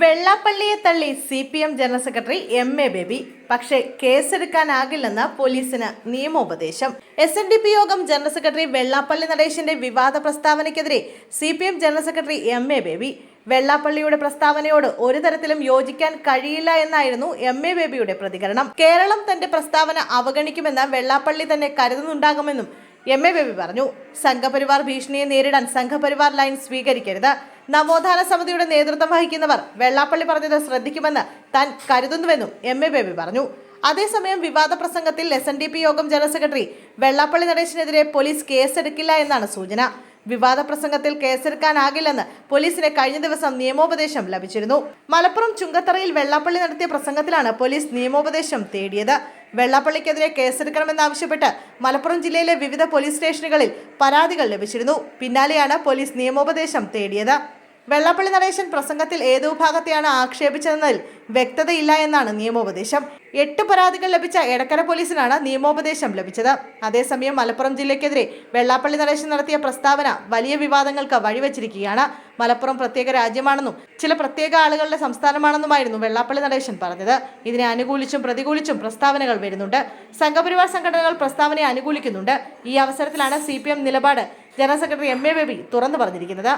വെള്ളാപ്പള്ളിയെ തള്ളി C P M general secretary M A Baby. പക്ഷേ കേസെടുക്കാനാകില്ലെന്ന് പോലീസിന് നിയമോപദേശം. എസ് എൻ ഡി പി യോഗം ജനറൽ സെക്രട്ടറി വെള്ളാപ്പള്ളി നടേശന്റെ വിവാദ പ്രസ്താവനയ്ക്കെതിരെ C P M general secretary M A Baby. വെള്ളാപ്പള്ളിയുടെ പ്രസ്താവനയോട് ഒരു തരത്തിലും യോജിക്കാൻ കഴിയില്ല എന്നായിരുന്നു എം എ ബേബിയുടെ പ്രതികരണം. കേരളം തന്റെ പ്രസ്താവന അവഗണിക്കുമെന്ന് വെള്ളാപ്പള്ളി തന്നെ കരുതുന്നുണ്ടാകുമെന്നും എം എ ബേബി പറഞ്ഞു. സംഘപരിവാർ ഭീഷണിയെ നേരിടാൻ സംഘപരിവാർ ലൈൻ സ്വീകരിക്കരുത്. നവോത്ഥാന സമിതിയുടെ നേതൃത്വം വഹിക്കുന്നവർ വെള്ളാപ്പള്ളി പറഞ്ഞത് ശ്രദ്ധിക്കുമെന്ന് താൻ കരുതുന്നുവെന്നും എം എ ബേബി പറഞ്ഞു. അതേസമയം വിവാദ പ്രസംഗത്തിൽ എസ് എൻ ഡി പി യോഗം ജനറൽ സെക്രട്ടറി വെള്ളാപ്പള്ളി നടേശിനെതിരെ പോലീസ് കേസെടുക്കില്ല എന്നാണ് സൂചന. വിവാദ പ്രസംഗത്തിൽ കേസെടുക്കാനാകില്ലെന്ന് പോലീസിന് കഴിഞ്ഞ ദിവസം നിയമോപദേശം ലഭിച്ചിരുന്നു. മലപ്പുറം ചുങ്കത്തറയിൽ വെള്ളാപ്പള്ളി നടത്തിയ പ്രസംഗത്തിലാണ് പോലീസ് നിയമോപദേശം തേടിയത്. വെള്ളാപ്പള്ളിക്കെതിരെ കേസെടുക്കണമെന്നാവശ്യപ്പെട്ട് മലപ്പുറം ജില്ലയിലെ വിവിധ പോലീസ് സ്റ്റേഷനുകളിൽ പരാതികൾ ലഭിച്ചിരുന്നു. പിന്നാലെയാണ് പോലീസ് നിയമോപദേശം തേടിയത്. വെള്ളാപ്പള്ളി നടേശൻ പ്രസംഗത്തിൽ ഏത് ഭാഗത്തെയാണ് ആക്ഷേപിച്ചതെന്നതിൽ വ്യക്തതയില്ല എന്നാണ് നിയമോപദേശം. എട്ട് പരാതികൾ ലഭിച്ച എടക്കര പോലീസിനാണ് നിയമോപദേശം ലഭിച്ചത്. അതേസമയം മലപ്പുറം ജില്ലയ്ക്കെതിരെ വെള്ളാപ്പള്ളി നടേശൻ നടത്തിയ പ്രസ്താവന വലിയ വിവാദങ്ങൾക്ക് വഴിവെച്ചിരിക്കുകയാണ്. മലപ്പുറം പ്രത്യേക രാജ്യമാണെന്നും ചില പ്രത്യേക ആളുകളുടെ സംസ്ഥാനമാണെന്നുമായിരുന്നു വെള്ളാപ്പള്ളി നടേശൻ പറഞ്ഞത്. ഇതിനെ അനുകൂലിച്ചും പ്രതികൂലിച്ചും പ്രസ്താവനകൾ വരുന്നുണ്ട്. സംഘപരിവാർ സംഘടനകൾ പ്രസ്താവനയെ അനുകൂലിക്കുന്നുണ്ട്. ഈ അവസരത്തിലാണ് സി നിലപാട്. General secretary M A Baby തുറന്നു പറഞ്ഞിരിക്കുന്നത്.